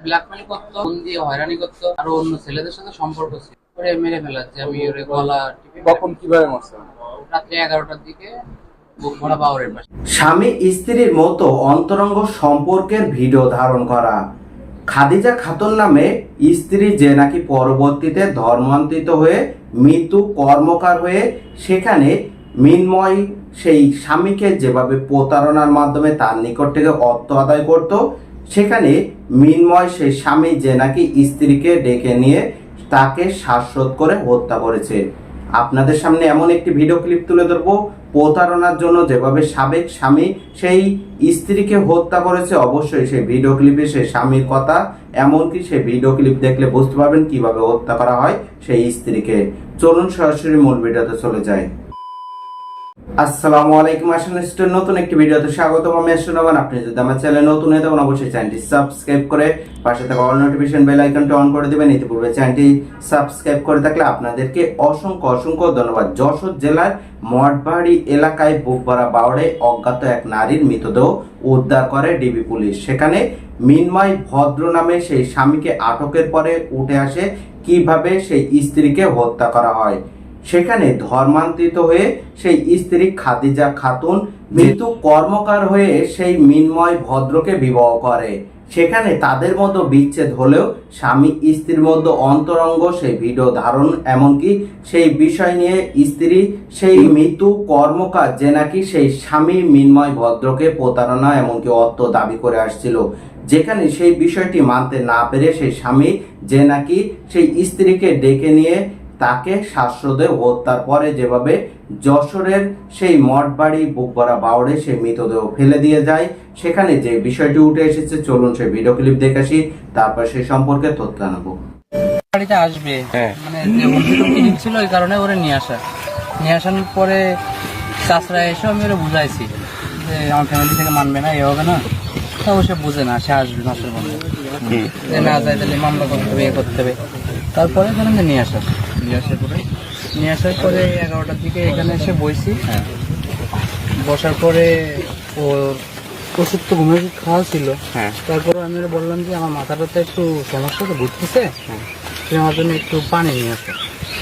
Blackmail করতো phone দিয়ে হয়রানি করতো আর অন্য ছেলেদের সাথে সম্পর্ক ছিল। ওরে মেরে ফেলাচ্ছে আমি ওরে গলা টিপে কখন কীভাবে রাত্রে এগারোটার দিকে স্বামী স্ত্রীর মতো অন্তরঙ্গ সম্পর্কের ভিডিও ধারণ করা। খাদিজা খাতুন নামে স্ত্রী যে নাকি পরবর্তীতে ধর্মান্তরিত হয়ে মৃত্যু কর্মকার হয়ে সেখানে মিনময় সেই স্বামীকে যেভাবে প্রতারণার মাধ্যমে তার নিকট থেকে অর্থ আদায় করত সেখানে মিনময় সেই স্বামী যে নাকি স্ত্রীকে ডেকে নিয়ে তাকে শ্বাসরোধ করে হত্যা করেছে। আপনাদের সামনে এমন একটি ভিডিও ক্লিপ তুলে ধরবো। প্রতারণার জন্য যেভাবে সাবেক স্বামী সেই স্ত্রীকে হত্যা করেছে, অবশ্যই সেই ভিডিও ক্লিপে সেই স্বামীর কথা, এমনকি সেই ভিডিও ক্লিপ দেখলে বুঝতে পারবেন কীভাবে হত্যা করা হয় সেই স্ত্রীকে। চলুন সরাসরি মূল ভিডিওতে চলে যায় আসসালামু আলাইকুম আসলে নতুন একটি ভিডিওতে স্বাগতম। আমি আসলাম আপনি যদি আমার চ্যানেলে নতুন হয়ে থাকেন, অবশ্যই চ্যানেলটি সাবস্ক্রাইব করে পাশে থাকা অল নোটিফিকেশন বেল আইকনটি অন করে দিবেন। ইতিপূর্বে চ্যানেলটি সাবস্ক্রাইব করে থাকলে আপনাদেরকে অসংখ্য অসংখ্য ধন্যবাদ। যশোর জেলার মঠবাড়ি এলাকায় বুকভরা বাউড়ে অজ্ঞাত এক নারীর মৃতদেহ উদ্ধার করে ডিবি পুলিশ। সেখানে মিনময় ভদ্র নামে সেই স্বামীকে আটকের পরে উঠে আসে কীভাবে সেই স্ত্রীকে হত্যা করা হয়। সেখানে ধর্মান্তরিত হয়ে সেই স্ত্রী খাদিজা খাতুন মৃত্যু কর্মকার হয়ে সেই মিনময় ভদ্রকে বিবাহ করে। সেখানে তাদের মতো বিচ্ছেদ হলেও স্বামী স্ত্রীর মধ্যে অন্তরঙ্গ সেই ভিডিও ধারণ, এমনকি সেই বিষয় নিয়ে স্ত্রী সেই মৃত্যু কর্মকার যে নাকি সেই স্বামী মিনময় ভদ্রকে প্রতারণা, এমনকি অর্থ দাবি করে আসছিল। যেখানে সেই বিষয়টি মানতে না পেরে সেই স্বামী যে নাকি সেই স্ত্রীকে ডেকে নিয়ে তাকে শ্বাসরোধে হত্যার পরে যেভাবে যশোরের সেই মঠবাড়ি বুকবরা বাউড়ে সেই মৃতদেহ ফেলে দিয়ে যায়। সেখানে যে বিষয়টি উঠে এসেছে চলুন সেই ভিডিও ক্লিপ দেখে আসি তারপর সেই সম্পর্কে তথ্য জানাব। বাড়িতে আসবে। হ্যাঁ। মানে ছিল ওই কারণে ওরে নিয়ে আসা। নিয়ে আসানোর পরে চাষরা এসে আমি ওরে বুঝাইছি যে আমার ফ্যামিলি থেকে মানবে না এ হবে না। তা ও সে বুঝে না সে আসবে মাসের মধ্যে না যায় তাহলে মামলা করতে হবে এ করতে হবে। তারপরে ধরেন নিয়ে আসা নিয়ে আসার পরে? নিয়ে আসার পরে এগারোটার দিকে এখানে এসে বইছি। বসার পরে ওর ওষুধ তো ঘুমের ওষুধ খাওয়া ছিল। হ্যাঁ। তারপরে আমি ওরে বললাম যে আমার মাথাটাতে একটু সমস্যা তো ঘুরতেছে। তুমি আমার জন্য একটু পানি নিয়ে আসো।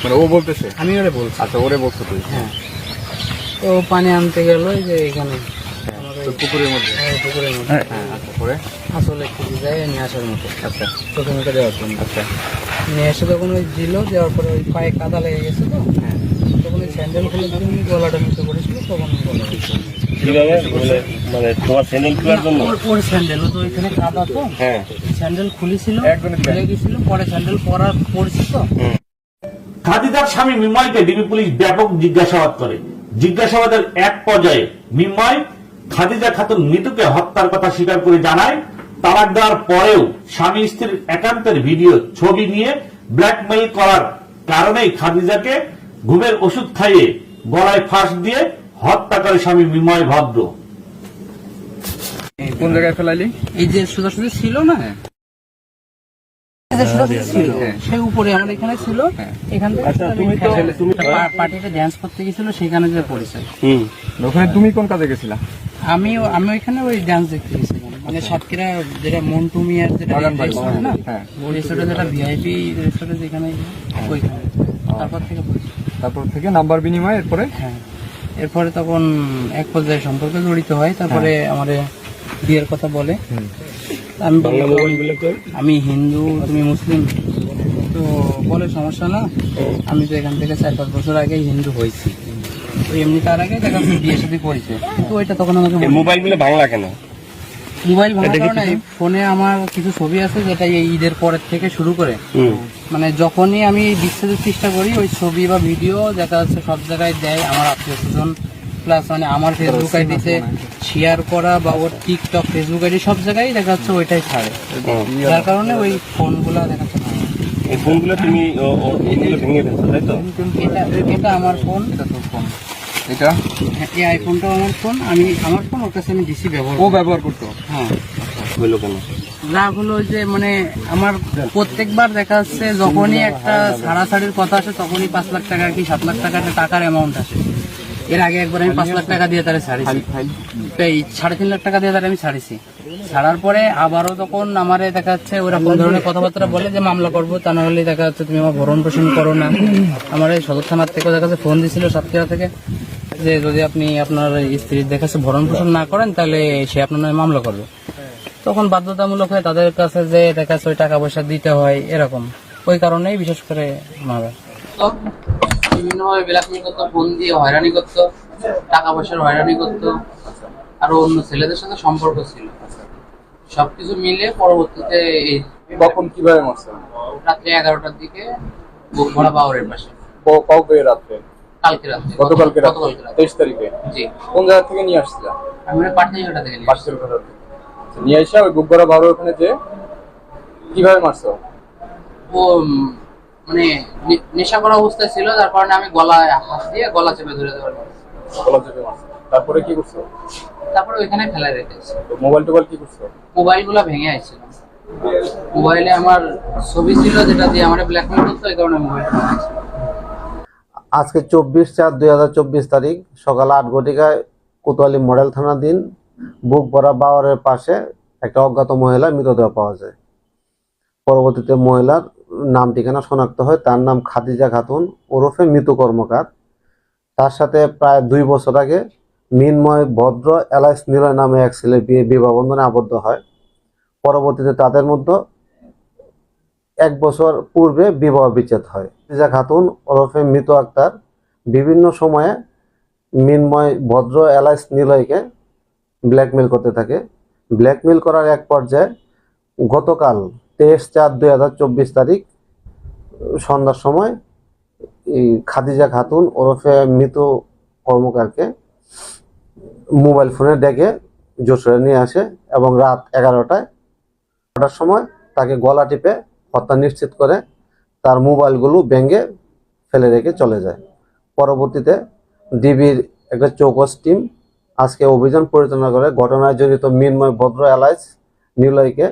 মানে ও বলতেছে? আমি ওরে বলছি। আচ্ছা ওরে বলছো তুই? হ্যাঁ। তো পানি আনতে গেল যে এখানে পুকুরের মধ্যে। এই পুকুরের মধ্যে। হ্যাঁ। আসলে একটু যাই নিয়ে আসার মতো। আচ্ছা চোখে মুখে দেওয়ার জন্য। আচ্ছা। নিয়ে এসে তখন ওই দিল দেওয়ার পরে ওই পায়ে কাদা লেগে গেছে তো হ্যাঁ। তখন ওই স্যান্ডেল খুলে তুমি গলাটা নিতে করেছিল তখন গলা কীভাবে? মানে তোমার স্যান্ডেল খোলার জন্য? ওর- ওর স্যান্ডেল তো ওইখানে কাদা তো। হ্যাঁ। স্যান্ডেল খুলেছিল একজনের খুলে গেছিল পরে স্যান্ডেল পরার পড়ছে তো। খাদিজার স্বামী মিম্ময়কে ডিবি পুলিশ ব্যাপক জিজ্ঞাসাবাদ করে। জিজ্ঞাসাবাদের এক পর্যায়ে মিম্ময় খাদিজা খাতুন মৃতকে হত্যার কথা স্বীকার করে জানায় তালাক দেওয়ার পরেও স্বামী স্ত্রীর একান্তের ভিডিও ছবি নিয়ে ব্ল্যাকমেইল করার কারণেই খাদিজাকে ঘুমের ওষুধ খাইয়ে গলায় ফাঁস দিয়ে হত্যা করে স্বামী বিময় ভদ্র। কোন জায়গায় ফেলাইলি এই যে সোজাসুজি ছিল না? ছিল। সেই উপরে আমার এখানে ছিল। এখান আচ্ছা, তুমি পার্টিতে ড্যান্স করতে গেছিল সেখানে যে পড়েছে। ওখানে তুমি কোন কাজে গেছিলা? আমি আমি ওইখানে ওই ডান্স দেখতে গেছিলাম। মানে সাতক্ষীরা যেটা মন্টু মিয়ার যেটা বাগান বাড়ি। রেস্টুরেন্ট না হ্যাঁ। ওই রেস্টুরেন্ট যেটা ভিআইপি রেস্টুরেন্ট যেখানে ওইখানে তারপর থেকে। তারপর থেকে নাম্বার বিনিময় এরপরে? হ্যাঁ। এরপরে তখন এক পর্যায়ে সম্পর্কে জড়িত হয় তারপরে আমাদের বিয়ের কথা বলে। আমি আমি হিন্দু তুমি মুসলিম। তো বলে সমস্যা না। আমি তো এখান থেকে চার পাঁচ বছর আগে হিন্দু হয়েছি। তো এমনি তার আগে দেখা যাচ্ছে বিয়ে সাথে করেছে। তো ওইটা তখন আমাকে মোবাইলগুলো বাংলা কেন? মোবাইল ভাঙার কারণে ফোনে আমার কিছু ছবি আছে যেটা এই ঈদের পরের থেকে শুরু করে। মানে যখনই আমি বিচ্ছেদের চেষ্টা করি ওই ছবি বা ভিডিও দেখা যাচ্ছে সব জায়গায় দেয় আমার আত্মীয় স্বজন। প্লাস মানে আমার ফেসবুক আইডিতে শেয়ার করা বা ওর টিকটক ফেসবুক আইডি সব জায়গায় দেখা যাচ্ছে ওইটাই ছাড়ে। যার কারণে ওই ফোনগুলো দেখা যাচ্ছে এই ফোনগুলো তুমি ও- ও- এইগুলো ভেঙে ফেলছো তাই তো? এটা এটা আমার ফোন এটা তোর ফোন। এটা? হ্যাঁ, এই আইফোনটাও আমার ফোন আমি আমার ফোন ওর কাছে আমি ব্যবহার ও ব্যবহার করতো? হ্যাঁ। হইল কেন? রাগ হলো যে মানে আমার প্রত্যেকবার দেখা যাচ্ছে যখনই একটা ছাড়াছাড়ির কথা আসে তখনই পাঁচ লাখ টাকা কি সাত লাখ টাকার টাকার অ্যামাউন্ট আসে। এর আগে একবার আমি পাঁচ লাখ টাকা দিয়ে তারা ছাড়িছি। এই সাড়ে তিন লাখ টাকা দিয়ে তারা আমি ছাড়িছি। ছাড়ার পরে আবারও তখন আমারে দেখা যাচ্ছে ওরকম ধরনের কথাবার্তা বলে যে মামলা করব তা না হলে দেখা যাচ্ছে তুমি আমার ভরণ পোষণ করো না। আমার এই সদর থানার থেকে দেখা যাচ্ছে ফোন দিছিল সাতক্ষীরা থেকে যে যদি আপনি আপনার স্ত্রীর দেখা যাচ্ছে ভরণ পোষণ না করেন তাহলে সে আপনার নামে মামলা করবে। তখন বাধ্যতামূলক হয়ে তাদের কাছে যে দেখা যাচ্ছে ওই টাকা পয়সা দিতে হয় এরকম। ওই কারণেই বিশেষ করে মামলা। বিভিন্নভাবে ব্ল্যাকমেল করতো ফোন দিয়ে হয়রানি করতো টাকা পয়সার হয়রানি করতো। আরও অন্য ছেলেদের সাথে সম্পর্ক ছিল। সবকিছু মিলে পরবর্তীতে এই কখন কীভাবে মারছে? রাত্রে এগারোটার দিকে ভরা বাউরের পাশে। কবে রাত্রে? কালকে রাত্রে গতকালকে গতকালকে তেইশ তারিখে? জি। কোন জায়গা থেকে নিয়ে আসছিলা? আমি পাটনিঘাটা থেকে নিয়ে ঘর থেকে। আচ্ছা, নিয়ে এসে ওই গুব্বরা বারো ওখানে যে কীভাবে মারছো ও? মানে নে- নেশা করা অবস্থায় ছিল যার কারণে আমি গলায় হাত দিয়ে গলা চেপে ধরে দেওয়ার গলা চেপে মারছো। তারপরে কি করছ? তারপরে ওইখানে ফেলে রেখেছি মোবাইল টোবাইল কি করছ? মোবাইলগুলা ভেঙে আসছিল মোবাইলে আমার ছবি ছিল যেটা দিয়ে আমার ব্ল্যাকমেল করতো এই কারণে মোবাইল আজকে চব্বিশ চার দুই হাজার চব্বিশ তারিখ সকাল আট ঘটিকায় কোতোয়ালি মডেল থানা দিন বুক ভরা বাওয়ারের পাশে একটা অজ্ঞাত মহিলার মৃতদেহ পাওয়া যায়। পরবর্তীতে মহিলার নাম ঠিকানা শনাক্ত হয়, তার নাম খাদিজা খাতুন, ওরফে মৃত কর্মকার। তার সাথে প্রায় দুই বছর আগে মিনময় ভদ্র এলাইস নিলয় নামে এক ছেলে বিয়ে, বিবাহ বন্ধনে আবদ্ধ হয়। পরবর্তীতে তাদের মধ্যে এক বছর পূর্বে বিবাহ বিচ্ছেদ হয়। খাদিজা খাতুন, ওরফে মৃত আক্তার, বিভিন্ন সময়ে মিনময় ভদ্র এলাইস নিলয়কে ব্ল্যাকমেল করতে থাকে। ব্ল্যাকমেল করার এক পর্যায়ে গতকাল তেইশ চার দুই তারিখ সন্ধ্যার সময় এই খাদিজা খাতুন ওরফে মৃত কর্মকারকে মোবাইল ফোনে ডেকে যশোরে নিয়ে আসে এবং রাত এগারোটায় এগারোটার সময় তাকে গলা টিপে হত্যা নিশ্চিত করে তার মোবাইলগুলো ভেঙে ফেলে রেখে চলে যায়। পরবর্তীতে ডিবির একটা চৌকস টিম আজকে অভিযান পরিচালনা করে। ঘটনায় জড়িত মিনময় ভদ্র এলাইস নিলয়কে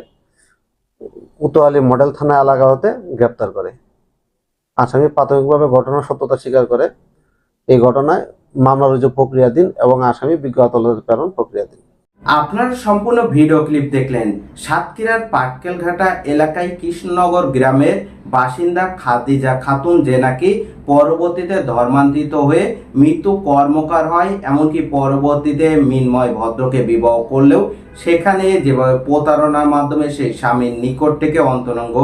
উতোয়ালি মডেল থানা এলাকা হতে গ্রেপ্তার করে। আসামি প্রাথমিকভাবে ঘটনার সত্যতা স্বীকার করে। এই ঘটনায় মামলা রুজু প্রক্রিয়াধীন এবং আসামি বিজ্ঞ আদালতে প্রেরণ প্রক্রিয়াধীন। আপনার সম্পূর্ণ ভিডিও ক্লিপ দেখলেন সাতক্ষীরার পাটকেলঘাটা এলাকায় কৃষ্ণনগর গ্রামের বাসিন্দা খাদিজা খাতুন যে নাকি পরবর্তীতে ধর্মান্তরিত হয়ে মৃত্যু কর্মকার হয়, এমনকি পরবর্তীতে মিনময় ভদ্রকে বিবাহ করলেও সেখানে যেভাবে প্রতারণার মাধ্যমে সেই স্বামীর নিকট থেকে অন্তরঙ্গ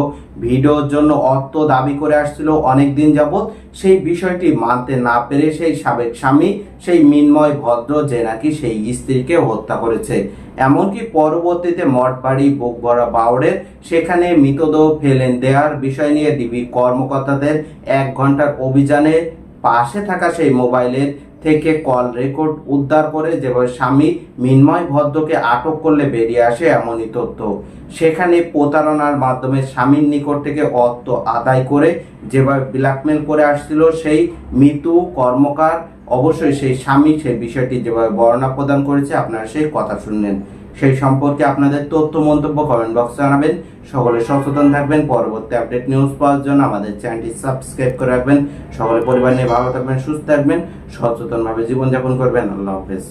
ভিডিওর জন্য অর্থ দাবি করে আসছিল অনেক দিন যাবৎ, সেই বিষয়টি মানতে না পেরে সেই সাবেক স্বামী, সেই মিনময় ভদ্র যে নাকি সেই স্ত্রীকে হত্যা করেছে। এমনকি পরবর্তীতে মঠবাড়ি, বুকবরা বাউড়ের সেখানে মৃতদেহ ফেলেন দেওয়ার বিষয় নিয়ে ডিবি কর্মকর্তাদের এক ঘণ্টার অভিযানে পাশে থাকা সেই মোবাইলের থেকে কল রেকর্ড উদ্ধার করে যেভাবে স্বামী মিনময় ভদ্রকে আটক করলে বেরিয়ে আসে এমনই তথ্য। সেখানে প্রতারণার মাধ্যমে স্বামীর নিকট থেকে অর্থ আদায় করে যেভাবে ব্ল্যাকমেল করে আসছিল সেই মৃত্যু কর্মকার অবশ্যই সেই স্বামী সেই বিষয়টি যেভাবে বর্ণনা প্রদান করেছে, আপনারা সেই কথা শুনলেন সেই সম্পর্কে আপনাদের তথ্য মন্তব্য কমেন্ট বক্সে জানাবেন। সকলে সচেতন থাকবেন। পরবর্তী আপডেট নিউজ পাওয়ার জন্য আমাদের চ্যানেলটি সাবস্ক্রাইব করে রাখবেন। সকলে পরিবার নিয়ে ভালো থাকবেন, সুস্থ থাকবেন, সচেতনভাবে জীবনযাপন করবেন। আল্লাহ হাফেজ।